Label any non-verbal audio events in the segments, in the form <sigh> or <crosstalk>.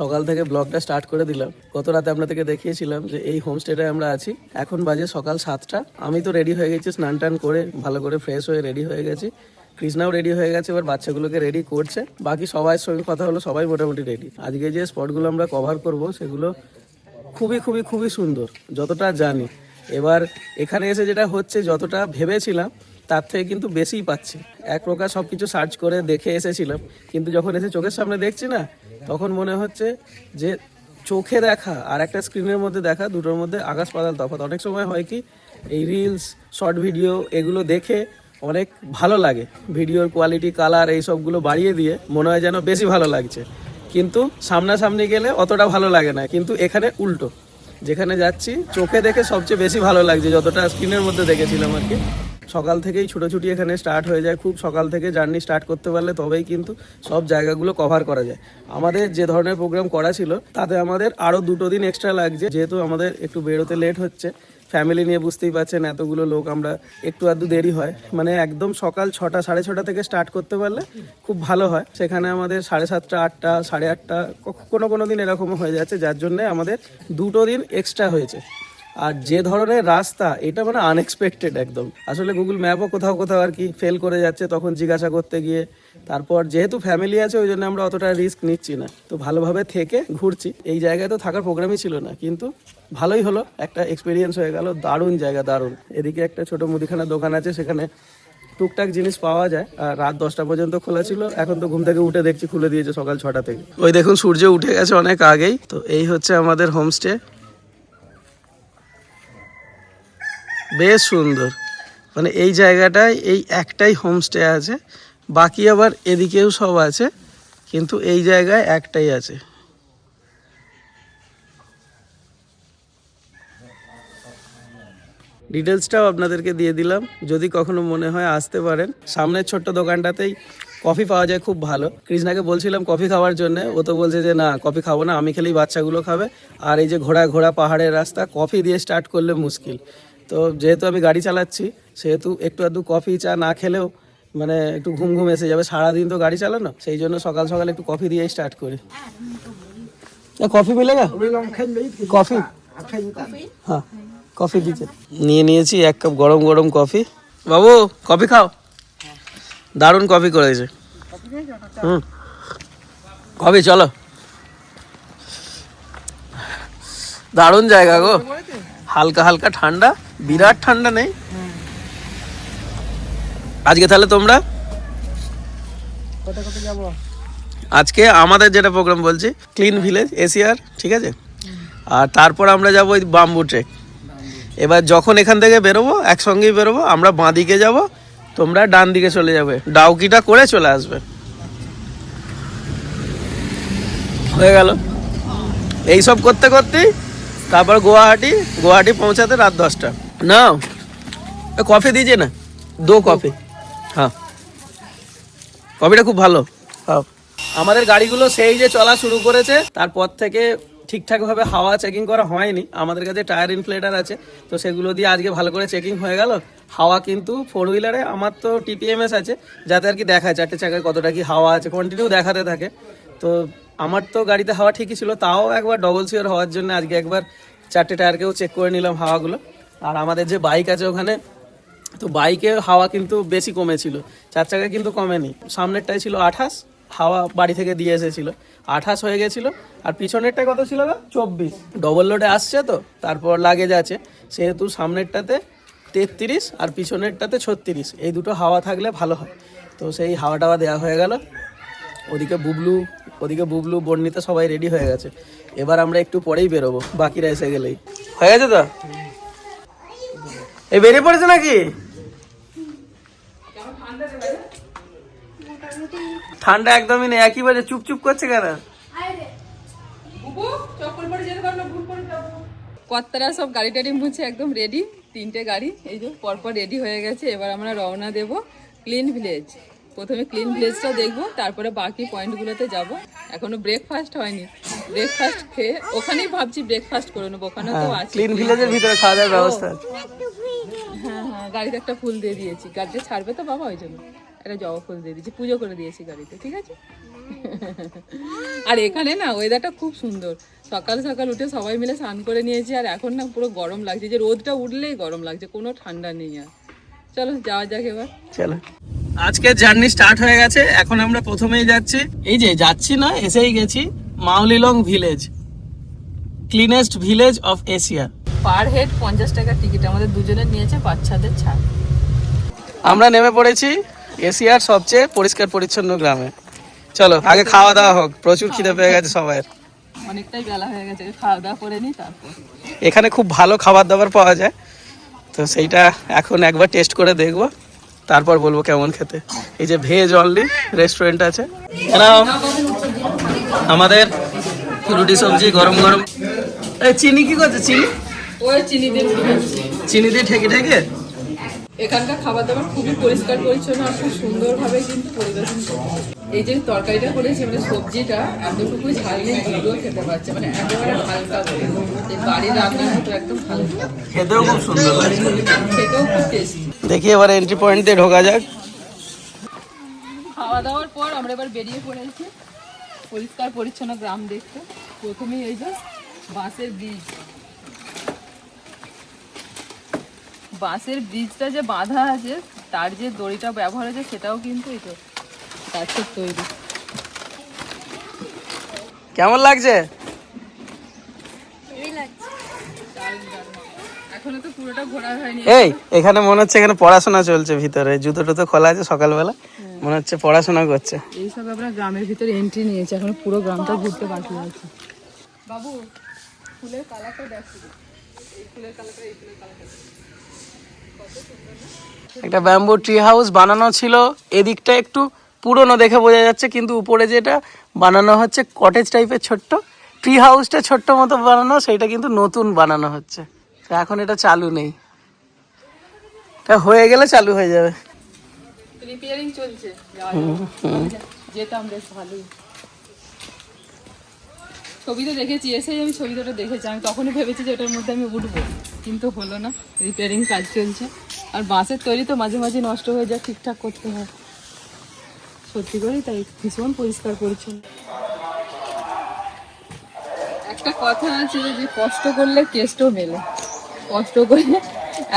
সকাল থেকে ব্লগটা স্টার্ট করে দিলাম। গত রাতে আপনাদেরকে দেখিয়েছিলাম যে এই হোমস্টেটায় আমরা আছি। এখন বাজে সকাল সাতটা। আমি তো রেডি হয়ে গেছি, স্নান টান করে ভালো করে ফ্রেশ হয়ে রেডি হয়ে গেছি। কৃষ্ণাও রেডি হয়ে গেছে, এবার বাচ্চাগুলোকে রেডি করছে। বাকি সবার সঙ্গে কথা হলো, সবাই মোটামুটি রেডি আজকে যে স্পটগুলো আমরা কভার করব, সেগুলো খুবই খুবই খুবই সুন্দর, যতটা জানি। এবার এখানে এসে যেটা হচ্ছে, যতটা ভেবেছিলাম, তার থেকে কিন্তু বেশিই পাচ্ছি। এক প্রকার সব কিছু সার্চ করে দেখে এসেছিলাম। কিন্তু যখন এসে চোখের সামনে দেখছি না তখন মনে হচ্ছে যে চোখে দেখা আর একটা স্ক্রিনের মধ্যে দেখা, দুটোর মধ্যে আকাশ পাতাল তফাৎ। অনেক সময় হয় কি, এই রিলস শর্ট ভিডিও এগুলো দেখে অনেক ভালো লাগে। ভিডিওর কোয়ালিটি কালার এই সবগুলো বাড়িয়ে দিয়ে মনে হয় যেন বেশি ভালো লাগছে। কিন্তু সামনাসামনি গেলে অতটা ভালো লাগে না। কিন্তু এখানে উল্টো। যেখানে যাচ্ছি, চোখে দেখে সবচেয়ে বেশি ভালো লাগছে, যতটা স্ক্রিনের মধ্যে দেখেছিলাম আর কি। সকাল থেকেই ছুটোছুটি এখানে স্টার্ট হয়ে যায়। খুব সকাল থেকে জার্নি স্টার্ট করতে পারলে তবেই কিন্তু সব জায়গাগুলো কভার করা যায়। আমাদের যে ধরনের প্রোগ্রাম করা ছিল, তাতে আমাদের আরও দুটো দিন এক্সট্রা লাগছে। যেহেতু আমাদের একটু বেরোতে লেট হচ্ছে ফ্যামিলি নিয়ে বুঝতেই পারছেন, এতগুলো লোক আমরা একটু আধটু দেরি হয়। মানে একদম সকাল ছটা, সাড়ে ছটা থেকে স্টার্ট করতে পারলে খুব ভালো হয়। সেখানে আমাদের সাড়ে সাতটা, আটটা, সাড়ে আটটা কোনো কোনো দিন এরকমও হয়ে যাচ্ছে, যার জন্য আমাদের দুটো দিন এক্সট্রা হয়েছে। আর যে ধরনের রাস্তা, এটা মানে আনএক্সপেক্টেড একদম। আসলে গুগল ম্যাপও কোথাও কোথাও আর কি ফেল করে যাচ্ছে তখন জিজ্ঞাসা করতে গিয়ে। তারপর যেহেতু ফ্যামিলি আছে, ওই জন্য আমরা অতটা রিস্ক নিচ্ছি না। তো ভালোভাবে থেকে ঘুরছি। এই জায়গায় তো থাকার প্রোগ্রামই ছিল না, কিন্তু ভালোই হলো। একটা এক্সপিরিয়েন্স হয়ে গেল, দারুণ জায়গা, দারুণ। এদিকে একটা ছোট মুদিখানার দোকান আছে, সেখানে টুকটাক জিনিস পাওয়া যায়। আর রাত দশটা পর্যন্ত খোলা ছিল। এখন তো ঘুম থেকে উঠে দেখছি খুলে দিয়েছে সকাল ছটা থেকে। ওই দেখুন, সূর্য উঠে গেছে অনেক আগেই। তো এই হচ্ছে আমাদের হোমস্টে বেশ সুন্দর। মানে এই জায়গাটায় এই একটাই হোমস্টে আছে, বাকি আবার এদিকেও সব আছে, কিন্তু এই জায়গায় একটাই আছে। ডিটেলসটাও আপনাদেরকে দিয়ে দিলাম, যদি কখনো মনে হয় আসতে পারেন। সামনের ছোট্ট দোকানটাতেই কফি পাওয়া যায় খুব ভালো। কৃষ্ণাকে বলছিলাম কফি খাওয়ার জন্য, ও তো বলছে যে, না কফি খাব না, আমি খেলেই বাচ্চাগুলো খাবে। আর এই যে ঘোড়া ঘোড়া পাহাড়ের রাস্তা কফি দিয়ে স্টার্ট করলে মুশকিল। তো যেহেতু আমি গাড়ি চালাচ্ছি, সেহেতু একটু আধটু কফি চা না খেলেও মানে একটু ঘুম ঘুম এসে যাবে। সারাদিন তো গাড়ি চালানো, সেই জন্য সকাল সকাল একটু কফি দিয়ে স্টার্ট করি। কফি মিলেগা কফি হ্যাঁ কফি দিতে। নিয়ে নিয়েছি এক কাপ গরম গরম কফি বাবু কফি খাও। দারুণ কফি করেছে। হুম। কফি চলো। দারুণ জায়গা গো। হালকা হালকা ঠান্ডা বিরাট ঠান্ডা নেই। আজকে তাহলে তোমরা? আজকে আমাদের যেটা প্রোগ্রাম বলছি ক্লিন ভিলেজ এশিয়ার ঠিক আছে? আর তারপর আমরা যাব ওই বাম্বু ট্রেক এবার যখন এখান থেকে বেরোবো একসঙ্গেই বেরোবো আমরা বাঁ দিকে যাব তোমরা ডান দিকে চলে যাবে। ডাউকিটা করে চলে আসবে। হয়ে গেল। এইসব করতে করতেই তারপর গুয়াহাটি গুয়াহাটি পৌঁছাতে রাত দশটা। না কফি দিয়েছে না? দো কফি হ্যাঁ। কফিটা খুব ভালো। হ্যাঁ। আমাদের গাড়িগুলো সেই যে চলা শুরু করেছে, তারপর থেকে ঠিকঠাকভাবে হাওয়া চেকিং করা হয়নি। আমাদের কাছে টায়ার ইনফ্লেটার আছে, তো সেগুলো দিয়ে আজকে ভালো করে চেকিং হয়ে গেল। হাওয়া কিন্তু ফোর হুইলারে আমার তো টিপিএমএস আছে, যাতে আর কি দেখায়, চারটে চাকায় কতটা কি হাওয়া আছে কন্টিনিউ দেখাতে থাকে। তো আমার তো গাড়িতে হাওয়া ঠিকই ছিল, তাও একবার ডবল সিওর হওয়ার জন্য আজকে একবার চারটে টায়ারকেও চেক করে নিলাম হাওয়াগুলো। আর আমাদের যে বাইক আছে ওখানে, তো বাইকে হাওয়া কিন্তু বেশি কমেছিল, চার চাকা কিন্তু কমেনি। সামনেরটাই ছিল আঠাশ, হাওয়া বাড়ি থেকে দিয়ে এসেছিল। আঠাশ হয়ে গেছিল, আর পিছনেরটায় কত ছিল চব্বিশ। ডবল লোডে আসছে তো, তারপর লাগেজ আছে, সেহেতু সামনেরটাতে তেত্রিশ আর পিছনেরটাতে ছত্রিশ। এই দুটো হাওয়া থাকলে ভালো হয়। তো সেই হাওয়া টাওয়া দেওয়া হয়ে গেল। ওদিকে বুবলু ওদিকে বুবলু, বর্ণিতে সবাই রেডি হয়ে গেছে। এবার আমরা একটু পরেই বেরোবো, বাকিরা এসে গেলেই। হয়ে গেছে তো? এই বেরিয়ে পড়েছে নাকি? ঠান্ডা একদমই নেই একই বাজে চুপ চুপ করছে কেন? কর্তারা সব গাড়ি টাড়ি মুছে একদম রেডি তিনটে গাড়ি, এই যে পরপর রেডি হয়ে গেছে, এবার আমরা রওনা দেব ক্লিন ভিলেজ প্রথমে ক্লিন ভিলেজটা দেখব তারপরে বাকি পয়েন্টগুলোতে যাব। এখনও ব্রেকফাস্ট হয়নি। ব্রেকফাস্ট খেয়ে ওখানেই ভাবছি ব্রেকফাস্ট করে নেব ওখানে তো আছে। ক্লিন ভিলেজের ভিতরে খাওয়া দাওয়ার ব্যবস্থা হ্যাঁ হ্যাঁ গাড়িতে একটা ফুল দিয়ে দিয়েছি। গাড়িতে ছাড়বে তো বাবা ওই জন্য। একটা জবা ফুল দিয়ে দিয়েছি পুজো করে দিয়েছি গাড়িতে ঠিক আছে? আর এখানে না ওয়েদারটা খুব সুন্দর। সকাল সকাল উঠে সবাই মিলে স্নান করে নিয়েছি আর এখন না পুরো গরম লাগছে। যে রোদটা উঠলেই গরম লাগছে কোনো ঠান্ডা নেই আর। চলো যাওয়া যাক এবার। চলো। আজকের জার্নি স্টার্ট হয়ে গেছে এখন আমরা প্রথমেই যাচ্ছি। এই যে যাচ্ছি না এসেই গেছি Mawlynnong village cleanest village of Asia per head পঞ্চাশ টাকা টিকিট আমাদের দুজনের নিয়েছে বাচ্চাদের ছাড়। আমরা নেমে পড়েছি এশিয়ার সবচেয়ে পরিষ্কার পরিচ্ছন্ন গ্রামে। চলো আগে খাওয়া দাওয়া হোক প্রচুর খিদে পেয়ে গেছে সবাই। অনেকটাই বেলা হয়ে গেছে খাওয়া দাওয়া করে নিই তারপর। এখানে খুব ভালো খাবার দাবার পাওয়া যায় তো সেইটা এখন একবার টেস্ট করে দেখব। তারপর বলব কেমন খেতে। এই যে ভেজ অনলি রেস্টুরেন্ট আছে। আমাদের রুটি সবজি গরম গরম। এই চিনি কি করছে? চিনি? চিনি দিয়ে ঠেকে ঠেকে এখানকার খাবার দাবার খুবই পরিষ্কার পরিচ্ছন্ন আর খুব সুন্দরভাবে কিন্তু পরিবেশন করতে এই যে তরকারিটা করেছে মানে সবজিটা এতটুকু ঝাল নেই দুটো খেতে পারছে। মানে একেবারে হালকা করে। বাড়ির রান্নার মতো একদম হালকা। খেতেও খুব সুন্দর লাগছে। খেতেও খুব টেস্টি দেখি এবার এন্ট্রি পয়েন্ট দিয়ে ঢোকা যাক। খাওয়া দাওয়ার পর আমরা এবার বেরিয়ে পড়েছি পরিষ্কার পরিচ্ছন্ন গ্রাম দেখতে। প্রথমেই এই যে বাঁশের ব্রিজ বাঁশের ব্রিজটা যে বাঁধা আছে তার যে দড়িটা ব্যবহার হয়েছে সেটাও কিন্তু এই তো গাছের তৈরি। কেমন লাগছে? এখনও তো পুরোটা ঘোরা হয়নি। এই এখানে মনে হচ্ছে এখানে পড়াশোনা চলছে ভিতরে। জুতো টুতো খোলা আছে সকালবেলা। মনে হচ্ছে পড়াশোনা করছে। এইসব আমরা গ্রামের ভিতরে এন্ট্রি নিয়েছি এখন পুরো গ্রামটা ঘুরতে বাকি আছে। বাবু ফুলের কালারটা দেখ। শুধু। এই ফুলের কালারটা এই ফুলের কালারটা একটা ব্যাম্বু ট্রি হাউস বানানো ছিল। এদিকটা একটু পুরনো দেখে বোঝা যাচ্ছে কিন্তু উপরে যেটা বানানো হচ্ছে কটেজ টাইপের ছোট্ট ট্রি হাউসটা ছোট্ট মতো বানানো সেটা কিন্তু নতুন বানানো হচ্ছে। তো এখন এটা চালু নেই। এটা হয়ে গেলে চালু হয়ে যাবে। রিপেয়ারিং চলছে। যেতাম বেশ ভালোই। ছবিতে দেখেছি এসেই আমি ছবি দুটো দেখেছি। আমি তখনই ভেবেছি যে ওটার মধ্যে আমি উঠবো। কিন্তু হলো না রিপেয়ারিং কাজ চলছে। আর বাঁশের তৈরি তো মাঝে মাঝে নষ্ট হয়ে যায় ঠিকঠাক করতে হয়। সত্যি করেই তাই ভীষণ পরিষ্কার পরিচ্ছন্ন। একটা কথা আছে যে কষ্ট করলে কেষ্টও মেলে। কষ্ট করে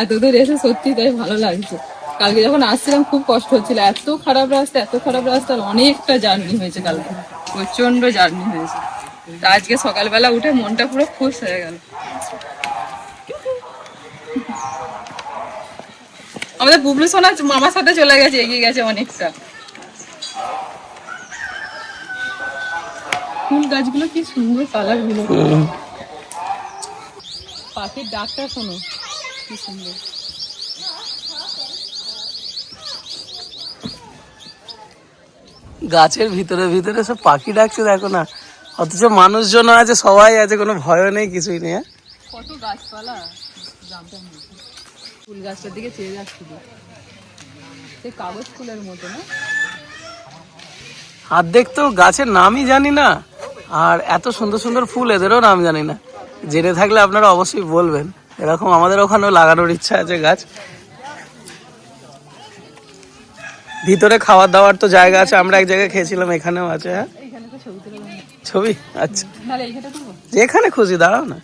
এত দূর এসে সত্যি তাই ভালো লাগছে। কালকে যখন আসছিলাম, খুব কষ্ট হচ্ছিল। এত খারাপ রাস্তা, এত খারাপ রাস্তা অনেকটা জার্নি হয়েছে কালকে। প্রচণ্ড জার্নি হয়েছে। আজকে সকালবেলা উঠে মনটা পুরো খুশ হয়ে গেল। আমাদের বুবলু সোনা মামার সাথে চলে গেছে, এগিয়ে গেছে অনেকটা। ফুল গাছগুলো কি সুন্দর কালারগুলো। পাখির ডাকটা শোনো কি সুন্দর। গাছের ভিতরে ভিতরে সব পাখি ডাকছে দেখো না। অথচ মানুষজন আছে সবাই আছে কোনো ভয়ও নেই কিছুই নেই হ্যাঁ? কত গাছপালা ফুল গাছটার দিকে চেয়ে যাচ্ছিল সে কাগজ ফুলের মতো না? অর্ধেক তো গাছের নামই জানি না। আর এত সুন্দর সুন্দর ফুল এদেরও নাম জানি না। জেনে থাকলে আপনারা অবশ্যই বলবেন। এরকম আমাদের ওখানেও লাগানোর ইচ্ছা আছে গাছ। ভিতরে খাওয়ার দাওয়ার তো জায়গা আছে আমরা এক জায়গায় খেয়েছিলাম এখানেও আছে হ্যাঁ? ছবি আচ্ছা। যেখানে খুশি দাঁড়াও না।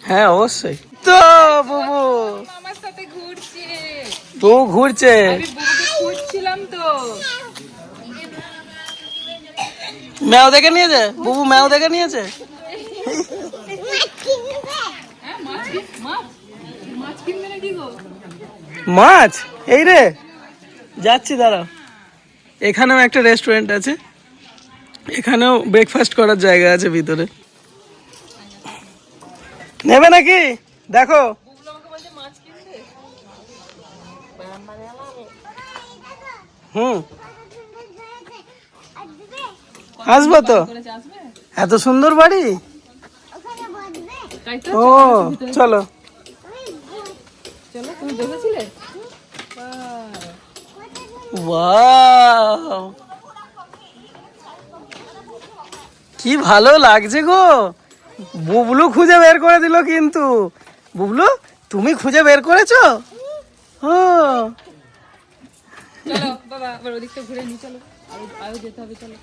হ্যাঁ অবশ্যই। তো বুবু। ঘুরছে। তো ঘুরছে। আমি তো। ম্যাও দেখে নিয়েছে? বুবু ম্যাও দেখে নিয়েছে? মাছ? এই রে। যাচ্ছি, দাঁড়াও। এখানেও একটা রেস্টুরেন্ট আছে। এখানেও ব্রেকফাস্ট করার জায়গা আছে ভিতরে। নেবে নাকি? দেখো। হুম। আসব তো? এত সুন্দর বাড়ি? ও চলো। চলো তুমি দেখেছিলে? বাহ। ওয়াও। কি ভালো লাগছে গো। বুবলু খুঁজে বের করে দিল কিন্তু। বুবলু তুমি খুঁজে বের করেছ? ও। চলো বাবা আবার ওদিকটা ঘুরে নি চলো। আরও আরও যেতে হবে চলো।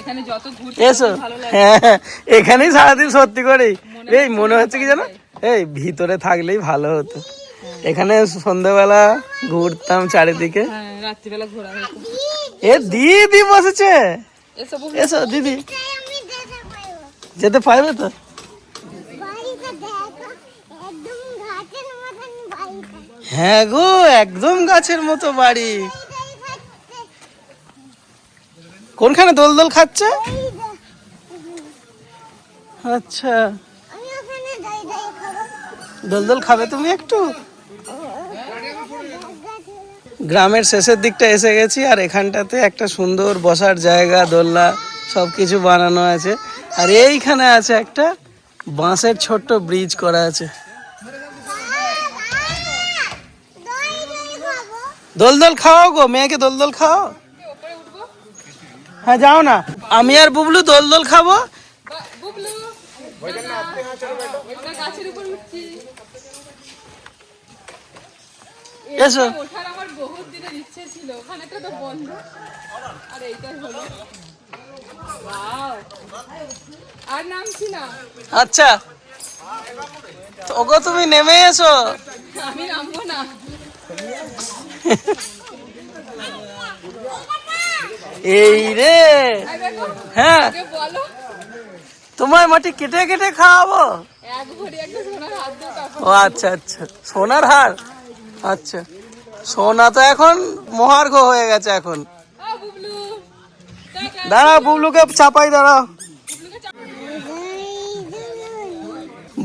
এখানে যত ঘুরতে এসো। তত ভালো লাগে হ্যাঁ হ্যাঁ, এখানেই সারাদিন সত্যি করে। এই মনে হচ্ছে কি জানো? এই ভিতরে থাকলেই ভালো হতো। এখানে সন্ধ্যাবেলা ঘুরতাম চারিদিকে। হ্যাঁ রাত্রিবেলা ঘোরা এ দিদি বসেছে। এসো দিদি। যেতে পারবে। তো? হ্যাঁ গো একদম গাছের মতো বাড়ি এইটাই খাচ্ছে কোনখানে দোলদোল খাচ্ছে? আচ্ছা। যাই যাই খাব তুমি একটু? গ্রামের শেষের দিকটা এসে গেছি, আর এখানটাতে একটা সুন্দর বসার জায়গা, দোলনা সব কিছু বানানো আছে। আর এইখানে আছে একটা বাঁশের ছোট্ট ব্রিজ করা আছে। খাব দোলদোল খাও গো, মেয়েকে দোলদোল খাও। হ্যাঁ যাও না। আমি আর বুবলু দোল দোল খাব। এসো। আচ্ছা। তো ওগো তুমি নেমে এসো। আমি নামবো না। <laughs> এই রে। হ্যাঁ। তোমার মাটি কেটে কেটে খাওয়াবো? ও আচ্ছা আচ্ছা। সোনার হার? আচ্ছা। সোনা তো এখন মহার্ঘ হয়ে গেছে এখন। দাঁড়া বুবলু। বুবলুকে চাপাই দাঁড়াও।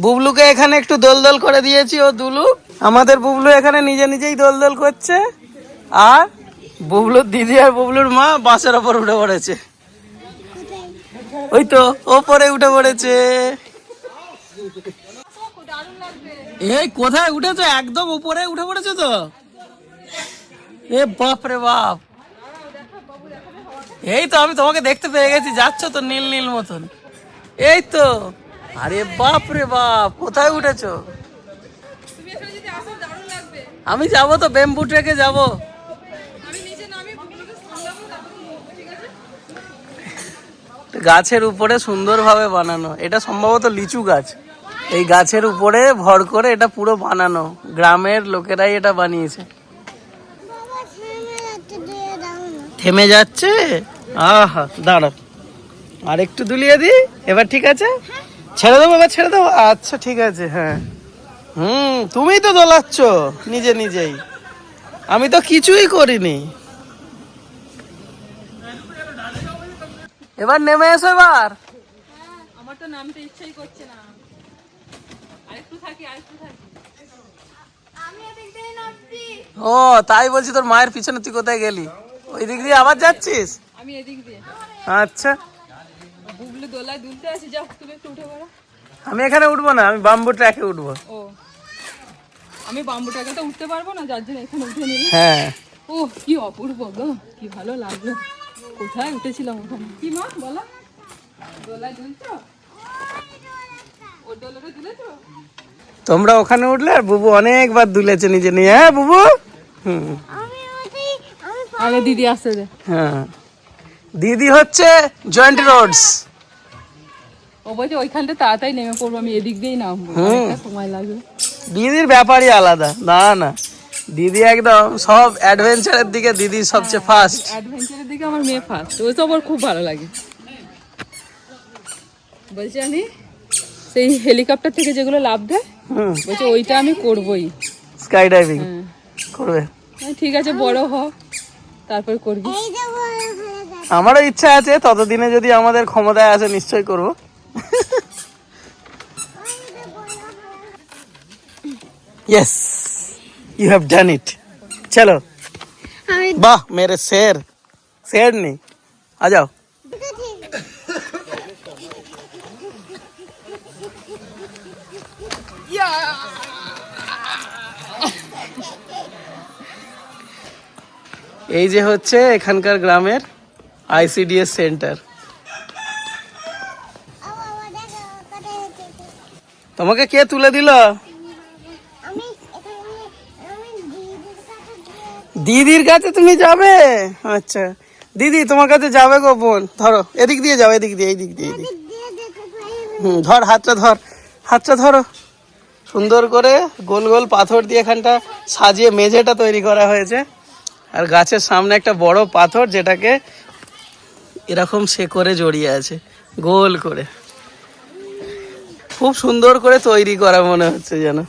বুবলুকে এখানে একটু দোল দোল করে দিয়েছি ও দুলু। আমাদের বুবলু এখানে নিজে নিজেই দোল দোল করছে। আর বুবলুর দিদি আর বুবলুর মা বাসের ওপর উঠে পড়েছে। ওই তো, ওপরে উঠে পড়েছে। এই কোথায় উঠেছো? একদম উপরে উঠে পড়েছো তো? এ বাপ রে বাপ। এই তো, আমি তোমাকে দেখতে পেয়ে গেছি, যাচ্ছ তো নীল নীল মতন। এই তো। আরে বাপ রে বাপ, কোথায় উঠেছো? আমি যাব তো, বেম্বু ট্রেকে যাব আমি নিচে নামি বুবলুকে সামলাবো তারপর উঠবো, ঠিক আছে গাছের উপরে সুন্দরভাবে বানানো। এটা সম্ভবত লিচু গাছ। এই গাছের উপরে ভর করে এটা পুরো বানানো। গ্রামের লোকেরাই এটা বানিয়েছে। থেমে যাচ্ছে? আহা, দাঁড়াও। আর একটু দুলিয়ে দি এবার ঠিক আছে? ছেড়ে দেবো? এবার ছেড়ে দেবো? আচ্ছা ঠিক আছে হ্যাঁ। হুম, তুমিই তো দোলাচ্ছ, নিজে নিজেই। আমি তো কিছুই করিনি। এবার নেমে এসো এবার। আমার তো নামতে ইচ্ছাই করছে না। আরেকটু থাকি আরেকটু থাকি। আমি এদিক দিয়ে নামছি। ও তাই বলছি তোর মায়ের পিছনে তুই কোথায় গেলি? ওই দিক দিয়ে আবার যাচ্ছিস? আমি এদিক দিয়ে। আচ্ছা। বুবলু দোলায় দুলতে আছি যাও তুমি একটু উঠে পড়ো। আমি এখানে উঠবো না আমি বাম্বু ট্র্যাকে উঠবো। ও। আমি বাম্বুটাকে তো উঠতে পারব না যার জন্য এখানে উঠে নিলাম। হ্যাঁ। ও কি অপূর্ব গো কি ভালো লাগল। কোথায় উঠেছিলাম ওখানে? কি মা বলো। তোমরা ওখানে উঠলে আর বুবু অনেকবার দুলেছে নিজে নিয়ে। হ্যাঁ বুবু? আগে দিদি আসতে দে। হ্যাঁ। দিদি হচ্ছে জয়েন্ট রোডস। ও বলছে ওইখানটা তাড়াতাড়ি নেমে পড়ব আমি এদিক দিয়েই নামবো। সময় লাগবে। দিদির ব্যাপারই আলাদা। না না। দিদি একদম সব অ্যাডভেঞ্চারের দিকে দিদি সবচেয়ে ফার্স্ট অ্যাডভেঞ্চারের দিকে আমার মেয়ে ফার্স্ট ওই তো আমার খুব ভালো লাগে। বলছি আমি সেই হেলিকপ্টার থেকে যেগুলো লাভ দেয় হুম। বলছে ওইটা আমি করবই। স্কাই ডাইভিং করবে। ঠিক আছে বড় হ তারপর করবি। আমারও ইচ্ছা আছে ততদিনে যদি আমাদের ক্ষমতায় আসে নিশ্চয়ই করব। Yes you have done it চলো। বাহ মেরে শের। শের নেই आ जाओ তো ঠিক এই যে হচ্ছে এখানকার গ্রামের আইসিডিএস সেন্টার ও বাবা দেখো কোথায় উঠেছে তোমাকে কে তুলে দিল আমি এখানে আমি দিদির কাছে দিয়ে দিদির কাছে তুমি যাবে আচ্ছা দিদি, তোমার কাছে যাবে গো বোন ধরো, এদিক দিয়ে যাও, এদিক দিয়ে এদিক দিয়ে, এদিক হুম, ধর, হাতটা ধর, হাতটা ধরো। সুন্দর করে গোল গোল পাথর দিয়ে এখানটা সাজিয়ে মেঝেটা তৈরি করা হয়েছে। আর গাছের সামনে একটা বড় পাথর যেটাকে এরকম সে করে জড়িয়ে আছে, গোল করে। খুব সুন্দর করে তৈরি করা মনে হচ্ছে যেন।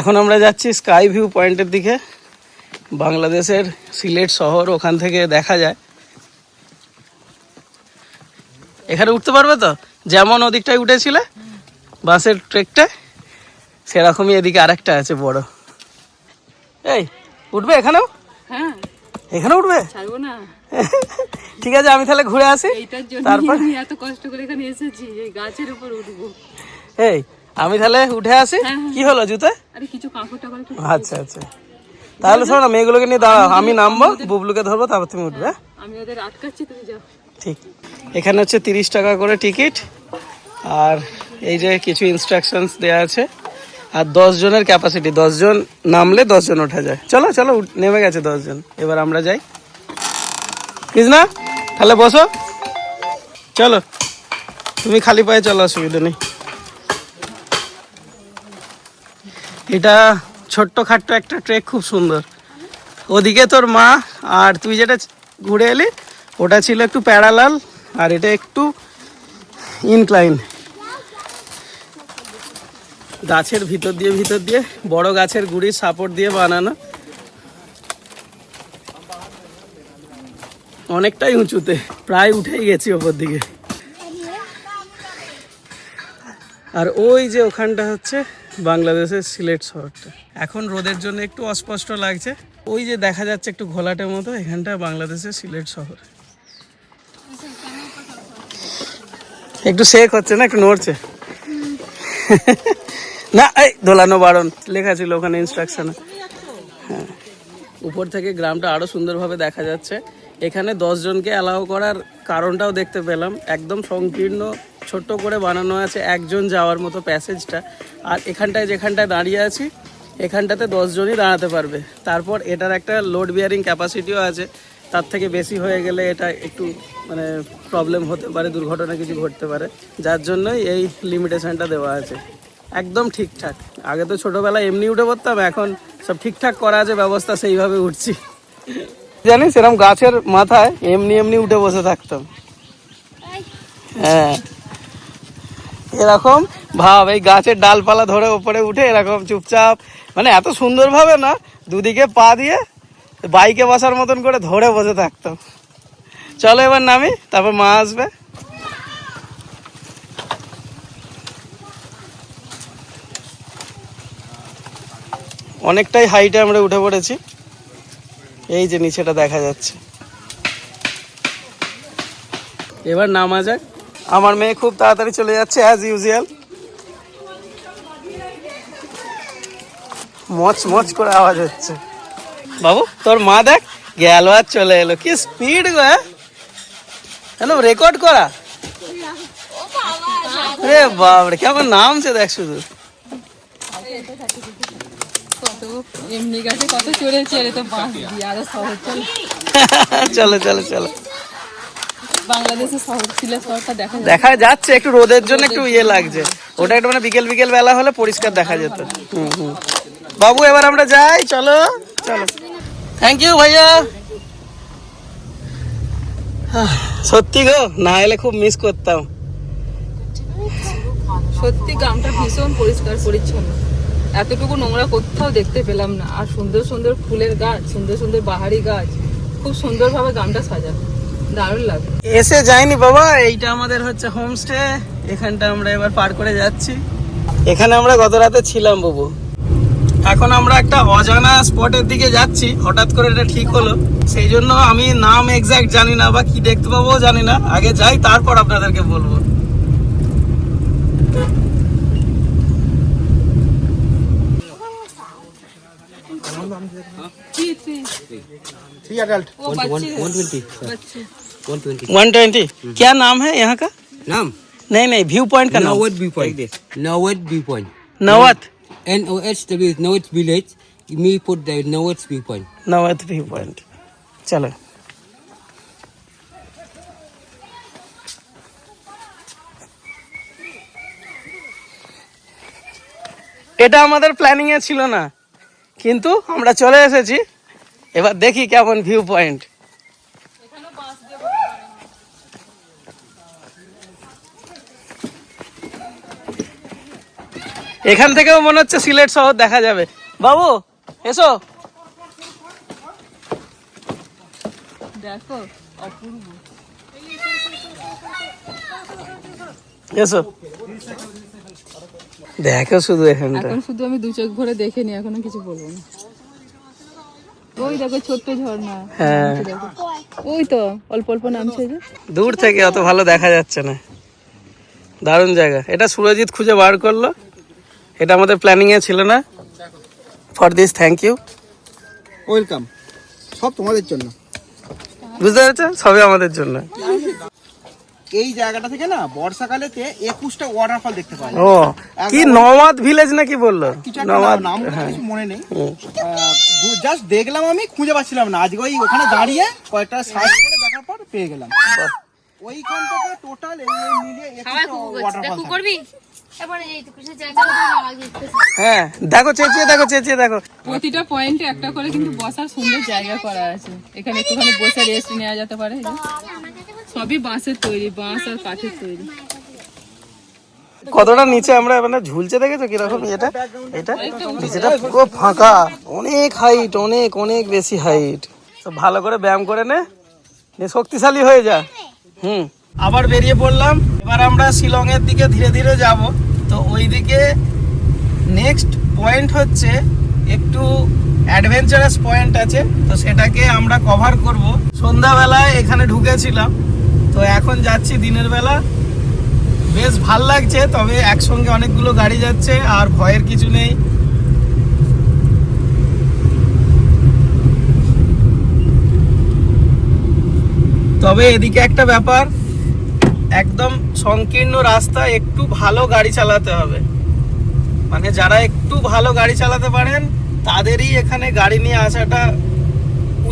এখন আমরা যাচ্ছি স্কাই ভিউ পয়েন্টের দিকে। বাংলাদেশের সিলেট শহর ওখান থেকে দেখা যায়। এখানে উঠতে পারবে তো? যেমন ওদিকটায় উঠেছিলে বাসের ট্রেকটা সেরকমই এদিকে আরেকটা আছে বড়। এই উঠবে এখানেও? হ্যাঁ। এখানে উঠবে? ছাড়বো না। <laughs> ঠিক আছে আমি তাহলে ঘুরে আসি। তারপর? এত কষ্ট করে এখানে এসেছি এই গাছের উপর উঠবো। এই আমি তাহলে উঠে আসি। হ্যাঁ, হ্যাঁ। কি হলো জুতে? আরে কিছু কাঁকড় টাকড় আচ্ছা আচ্ছা। তাহলে শোনো না মেয়েগুলোকে নিয়ে দাঁড়াও আমি নামবো বুবলুকে ধরবো তারপর তুমি উঠবে হ্যাঁ? আমি ওদের আটকাচ্ছি তুমি যাও। ঠিক। এখানে হচ্ছে তিরিশ টাকা করে টিকিট আর এই যে কিছু ইনস্ট্রাকশনস দেওয়া আছে আর দশ জনের ক্যাপাসিটি জন নামলে জন ওঠা যায়। চলো চলো নেমে গেছে জন। এবার আমরা যাই। কৃষ্ণা তাহলে বসো। চলো তুমি খালি পায়ে চলো অসুবিধা নেই। এটা ছোট্ট খাট্ট একটা ট্রেক খুব সুন্দর। ওদিকে তোর মা, আর তুই যেটা ঘুরে এলি, ওটা ছিল একটু প্যারালাল, আর এটা একটু ইনক্লাইন। গাছের ভিতর দিয়ে ভিতর দিয়ে, বড় গাছের গুড়ির সাপোর্ট দিয়ে বানানো। অনেকটাই উঁচুতে, প্রায় উঠেই গেছি ওপর দিকে। আর ওই যে ওখানটা হচ্ছে বাংলাদেশের সিলেট শহরটা। এখন রোদের জন্য একটু অস্পষ্ট লাগছে। ওই যে দেখা যাচ্ছে একটু ঘোলাটের মতো, এখানটা বাংলাদেশের সিলেট শহর। একটু শেক হচ্ছে না? একটু নড়ছে? না, এই দোলানো বারণ লেখা ছিল ওখানে ইনস্ট্রাকশনে হ্যাঁ। উপর থেকে গ্রামটা আরও সুন্দরভাবে দেখা যাচ্ছে। এখানে দশ জনকে অ্যালাউ করার কারণটাও দেখতে পেলাম। একদম সংকীর্ণ ছোট্ট করে বানানো আছে, একজন যাওয়ার মতো প্যাসেজটা। আর এখানটায় যেখানটায় দাঁড়িয়ে আছি, এখানটাতে দশজনই দাঁড়াতে পারবে। তারপর এটার একটা লোড বিয়ারিং ক্যাপাসিটিও আছে। তার থেকে বেশি হয়ে গেলে এটা একটু মানে প্রবলেম হতে পারে, দুর্ঘটনা কিছু ঘটতে পারে। যার জন্যই এই লিমিটেশনটা দেওয়া আছে। একদম ঠিকঠাক। আগে তো ছোটবেলায় এমনি উঠে পড়তাম, এখন সব ঠিকঠাক করা আছে, ব্যবস্থা সেইভাবে উঠছি। জানিস এরকম গাছের মাথায় এমনি এমনি উঠে বসে থাকতাম। হ্যাঁ। এরকম, ভাব, এই গাছের ডালপালা ধরে ওপরে উঠে এরকম চুপচাপ মানে এত সুন্দরভাবে না, দুদিকে পা দিয়ে বাইকে বসার মতন করে ধরে বসে থাকতাম। চলো এবার নামি, তারপর মা আসবে। অনেকটাই হাইটে আমরা উঠে পড়েছি। এই যে নিচেটা দেখা যাচ্ছে। এবার নামা যাক। আমার মেয়ে খুব তাড়াতাড়ি চলে যাচ্ছে অ্যাজ ইউজুয়াল মচ মচ করে আওয়াজ হচ্ছে। বাবু তোর মা দেখ গেল আর চলে এলো। কি স্পিড গো হ্যাঁ? রেকর্ড করা। রে বাবরে কেমন নামছে দেখ শুধু। চল <laughs> চলো চলো। চলো শহর সিলেট শহরটা দেখা দেখা যাচ্ছে একটু রোদের জন্য একটু ইয়ে লাগছে। ওটা একটু মানে বিকেল বিকেল বেলা হলে পরিষ্কার দেখা যেত। হুম হুম। বাবু এবার আমরা যাই চলো চলো। থ্যাংক ইউ ভাইয়া। সত্যি গো না এলে খুব মিস করতাম। সত্যি গ্রামটা ভীষণ পরিষ্কার পরিচ্ছন্ন। এতটুকু নোংরা কোথাও দেখতে পেলাম না। আর সুন্দর সুন্দর ফুলের গাছ সুন্দর সুন্দর বাহারি গাছ খুব সুন্দরভাবে গ্রামটা সাজানো। এসে যাইনি বাবা, এইটা আমাদের হচ্ছে হোমস্টে এখানটা আমরা এবার পার করে যাচ্ছি। এখানে আমরা গত রাতে ছিলাম বাবু। এখন আমরা একটা অজানা স্পটের দিকে যাচ্ছি, হঠাৎ করে এটা ঠিক হলো। সেই জন্য আমি নাম এক্সাক্ট জানি না বা কি দেখতে পাবো জানি না, আগে যাই, তারপর আপনাদেরকে বলব। थ्री एडल्ट ও বাচ্চি বাচ্চি वन ट्वेंटी वन ट्वेंटी क्या नाम है यहाँ का नाम नहीं नहीं व्यू पॉइंट का नाम नवत view point Nohwet view point नवत N O H W is Nowat village Me put the North viewpoint. নওয়াত view point চলো এটা আমাদের প্ল্যানিং এ ছিল না কিন্তু আমরা চলে এসেছি। এবার দেখি কেমন ভিউ পয়েন্ট এখান থেকেও মনে হচ্ছে সিলেট শহর দেখা যাবে। বাবু এসো। দেখো অপূর্ব। এসো। দেখো শুধু এখানটা। এখন শুধু আমি দু চোখ ভরে দেখে নি এখনও কিছু বলব না। ওই দেখো ছোট্ট ঝর্ণা হ্যাঁ। ওই তো অল্প অল্প নামছে যে। দূর থেকে অত ভালো দেখা যাচ্ছে না। দারুণ জায়গা। এটা সুরজিৎ খুঁজে বার করল। এটা আমাদের প্ল্যানিং এ ছিল না। For this thank you welcome সব তোমাদের জন্য। বুঝতে পারছ? সবই আমাদের জন্য। এই জায়গাটা থেকে না বর্ষাকালেতে একুশটা ওয়াটারফল দেখতে পাওয়া যায়। ও কি নওয়াদ ভিলেজ নাকি বলল? কিছু একটা নাম কিছু মনে নেই। জাস্ট দেখলাম আমি খুঁজে পাচ্ছিলাম না। আজকে ওই ওখানে দাঁড়িয়ে কয়েকটা সার্চ করে দেখার পর পেয়ে গেলাম। ওইখান থেকে টোটাল এই মিলিয়ে ওয়াটারফল করবি? হ্যাঁ দেখো চেঁচিয়ে দেখো চেঁচিয়ে দেখো। প্রতিটা পয়েন্টে একটা করে কিন্তু বসার সুন্দর জায়গা করা আছে। এখানে একটুখানি বসে রেস্ট নেওয়া যেতে পারে। সবই বাঁশের তৈরি, বাঁশ আর কাঠের তৈরি। কতটা নিচে আমরা মানে ঝুলছে দেখেছ কীরকম এটা? এটা? নিচেটা পুরো ফাঁকা। অনেক হাইট অনেক অনেক বেশি হাইট ভালো করে ব্যায়াম করে নে। শক্তিশালী হয়ে যা। হুম। আবার বেরিয়ে পড়লাম। এবার আমরা শিলং এর দিকে ধীরে ধীরে যাব। তো ওইদিকে নেক্সট পয়েন্ট হচ্ছে একটু অ্যাডভেঞ্চারাস পয়েন্ট আছে। তো সেটাকে আমরা কভার করব। সন্ধ্যাবেলায় এখানে ঢুকেছিলাম। তো এখন যাচ্ছি দিনের বেলা। বেশ ভালো লাগছে, তবে একসঙ্গে অনেকগুলো গাড়ি যাচ্ছে আর ভয়ের কিছু নেই। তবে এদিকে একটা ব্যাপার, একদম সংকীর্ণ রাস্তা, একটু ভালো গাড়ি চালাতে হবে। মানে যারা একটু ভালো গাড়ি চালাতে পারেন, তাদেরই এখানে গাড়ি নিয়ে আসাটা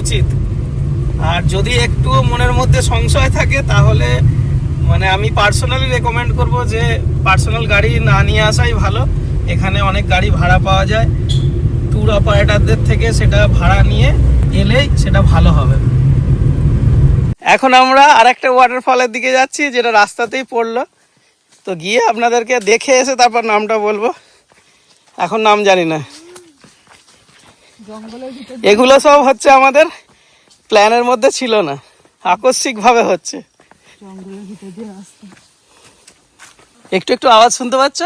উচিত। আর যদি একটু মনের মধ্যে সংশয় থাকে তাহলে মানে আমি পার্সোনালি রেকমেন্ড করব যে পার্সোনাল গাড়ি না নিয়ে আসাই ভালো। এখানে অনেক গাড়ি ভাড়া পাওয়া যায়। ট্যুর অপারেটরদের থেকে সেটা ভাড়া নিয়ে এলেই সেটা ভালো হবে। এখন আমরা আর আরেকটা ওয়াটারফলের দিকে যাচ্ছি যেটা রাস্তাতেই পড়ল। তো গিয়ে আপনাদেরকে দেখে এসে তারপর নামটা বলব। এখন নাম জানি না। এগুলো সব হচ্ছে আমাদের প্ল্যানের মধ্যে ছিল না। আকস্মিকভাবে হচ্ছে। জঙ্গলের ভিতর দিয়ে রাস্তা একটু একটু আওয়াজ শুনতে পাচ্ছ?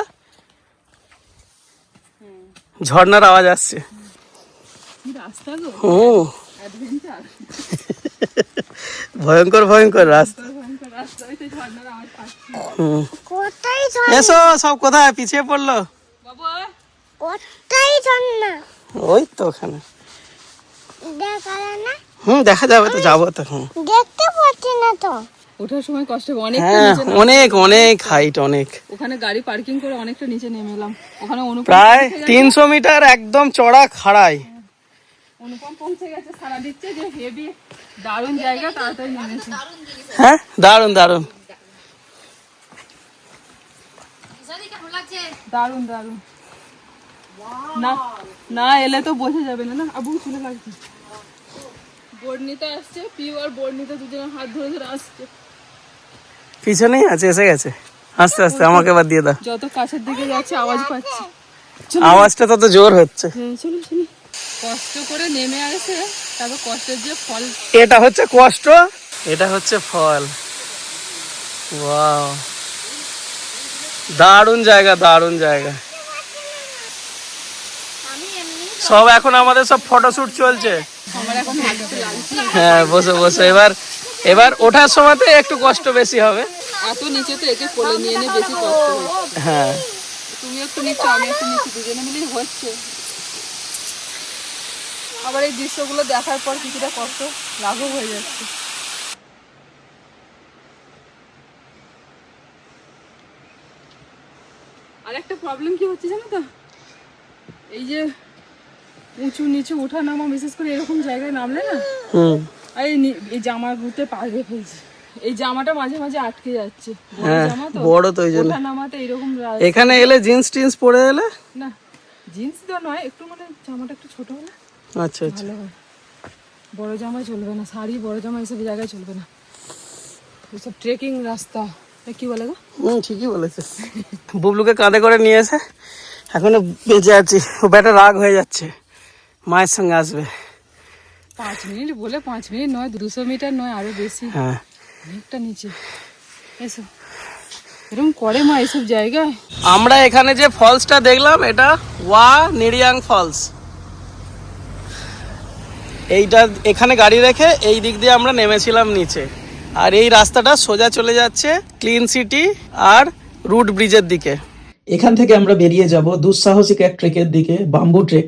ঝর্ণার আওয়াজ আসছে। অ্যাডভেঞ্চার ভয়ঙ্কর ভয়ঙ্কর রাস্তা। এসো সব কোথায়? পিছিয়ে পড়ল। ওই তো ওখানে। না হুম দেখা যাবে তো যাব তো হুম। দেখতে পাচ্ছি না তো। ওঠার সময় কষ্ট হ্যাঁ নিচে অনেক অনেক হাইট অনেক। ওখানে গাড়ি পার্কিং করে অনেকটা নিচে নেমে এলাম। ওখানে অনুপম প্রায় তিনশো মিটার একদম চড়া খাড়াই অনুপম পৌঁছে গেছে সারা দিচ্ছে যে হেভি দারুণ জায়গা তাড়াতাড়ি নেমেছে। হ্যাঁ দারুণ দারুণ। কেমন লাগছে দারুণ দারুণ। না না এলে তো বোঝা যাবে না না? আবু চলে লাগছে বর্ণিতা আসছে পিউ আর বর্ণিতা দুজনে হাত ধরে ধরে আসছে। পিছনেই আছে এসে গেছে। আস্তে আস্তে আমাকে এবার দিয়ে দাও। যত কাছের দিকে যাচ্ছে আওয়াজ পাচ্ছি। আওয়াজটা তত জোর হচ্ছে। হ্যাঁ চলো চলো। কষ্ট করে নেমে আসে তারপর কষ্টের যে ফল। এটা হচ্ছে কষ্ট? এটা হচ্ছে ফল। ওয়াও। দারুণ জায়গা দারুণ জায়গা। সব এখন আমাদের সব ফটোশুট চলছে। হ্যাঁ বসে বসে। এবার এবার ওঠার সময়তে একটু কষ্ট বেশি হবে। এত নিচে তো একে কোলে নিয়ে নিয়ে বেশি কষ্ট হ্যাঁ। তুমি একটু নিচ্ছ আমি একটু নিচ্ছি দুজনে মিলেই হচ্ছে। আবার এই দৃশ্যগুলো দেখার পর কিছুটা কষ্ট লাঘব হয়ে যাচ্ছে। আর একটা প্রবলেম কি হচ্ছে জানো তো? এই যে উঁচু নিচু ওঠা নামা বিশেষ করে এরকম জায়গায় নামলে না? আর এই জামা গুতে পা দিয়ে ফেলছে। এই জামাটা মাঝে মাঝে আটকে যাচ্ছে। বড় হ্যাঁ, তো? বড় তো ওই জন্য। নামাতে এরকম এখানে এলে জিন্স টিন্স পরে এলে? না জিন্স তো নয় একটু মানে জামাটা একটু ছোট হলে আচ্ছা আচ্ছা। বড় জামা চলবে না শাড়ি বড় জামা এসব জায়গায় চলবে না। এসব ট্রেকিং রাস্তা কি বলে গো? হুম ঠিকই বলেছে। বুবলুকে কাঁধে করে নিয়ে এসে এখনও বেঁচে আছি। ও ব্যাটা রাগ হয়ে যাচ্ছে। মায়ের সঙ্গে আসবে। পাঁচ মিনিট বলে পাঁচ মিনিট নয় দুশো মিটার নয় আরও বেশি। হ্যাঁ। অনেকটা নিচে। এসো। এরকম করে মা এসব জায়গায়। আমরা এখানে যে ফলসটা দেখলাম এটা ওয়া নিরিয়াং ফলস। এইটা এখানে গাড়ি রেখে এই দিক দিয়ে আমরা নেমেছিলাম নিচে। আর এই রাস্তাটা সোজা চলে যাচ্ছে ক্লিন সিটি আর রুট ব্রিজের দিকে। এখান থেকে আমরা বেরিয়ে যাব দুঃসাহসিক এক ট্রেকের দিকে বাম্বু ট্রেক।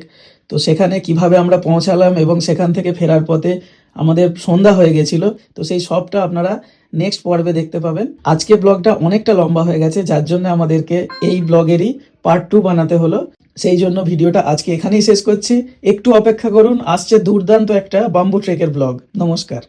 তো সেখানে কীভাবে আমরা পৌঁছালাম এবং সেখান থেকে ফেরার পথে আমাদের সন্ধ্যা হয়ে গেছিল, তো সেই সবটা আপনারা নেক্সট পর্বে দেখতে পাবেন। আজকে ব্লগটা অনেকটা লম্বা হয়ে গেছে, যার জন্য আমাদেরকে এই ব্লগেরই পার্ট টু বানাতে হলো। সেই জন্য ভিডিওটা আজকে এখানেই শেষ করছি। একটু অপেক্ষা করুন, আসছে দুর্দান্ত একটা বাম্বু ট্রেকের ব্লগ নমস্কার।